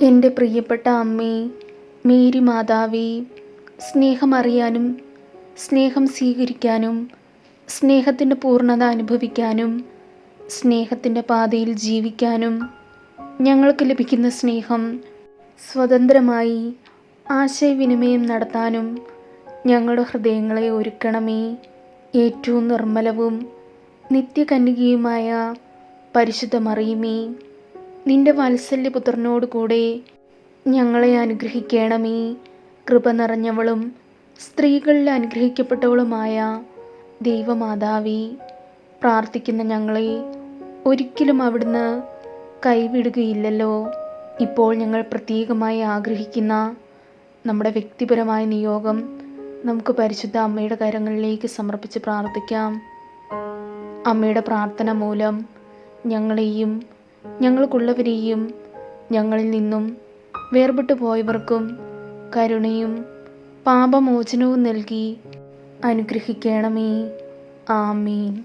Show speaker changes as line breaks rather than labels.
എന്റെ പ്രിയപ്പെട്ട അമ്മേ മേരി മാതാവേ സ്നേഹമറിയാനും സ്നേഹം സ്വീകരിക്കാനും സ്നേഹത്തിന്റെ പൂർണത അനുഭവിക്കാനും സ്നേഹത്തിന്റെ പാതയിൽ ജീവിക്കാനും ഞങ്ങൾക്ക് ലഭിക്കുന്ന സ്നേഹം സ്വതന്ത്രമായി ആശയവിനിമയം നടത്താനും ഞങ്ങളുടെ ഹൃദയങ്ങളെ ഒരുക്കണമേ. ഏറ്റവും നിർമ്മലവും നിത്യകന്യകയുമായ പരിശുദ്ധ മറിയുമേ നിന്റെ വാത്സല്യപുത്രനോട് കൂടെ ഞങ്ങളെ അനുഗ്രഹിക്കണമേ. കൃപ നിറഞ്ഞവളും സ്ത്രീകളിൽ അനുഗ്രഹിക്കപ്പെട്ടവളുമായ ദൈവമാതാവി പ്രാർത്ഥിക്കുന്ന ഞങ്ങളെ ഒരിക്കലും അവിടുന്ന് കൈവിടുകയില്ലല്ലോ. ഇപ്പോൾ ഞങ്ങൾ പ്രത്യേകമായി ആഗ്രഹിക്കുന്ന നമ്മുടെ വ്യക്തിപരമായ നിയോഗം നമുക്ക് പരിശുദ്ധ അമ്മയുടെ കരങ്ങളിലേക്ക് സമർപ്പിച്ച് പ്രാർത്ഥിക്കാം. അമ്മയുടെ പ്രാർത്ഥന മൂലം ഞങ്ങളെയും ഞങ്ങൾക്കുള്ളവരെയും ഞങ്ങളിൽ നിന്നും വേർപെട്ടു പോയവർക്കും കരുണയും പാപമോചനവും നൽകി അനുഗ്രഹിക്കണമേ. ആമീൻ.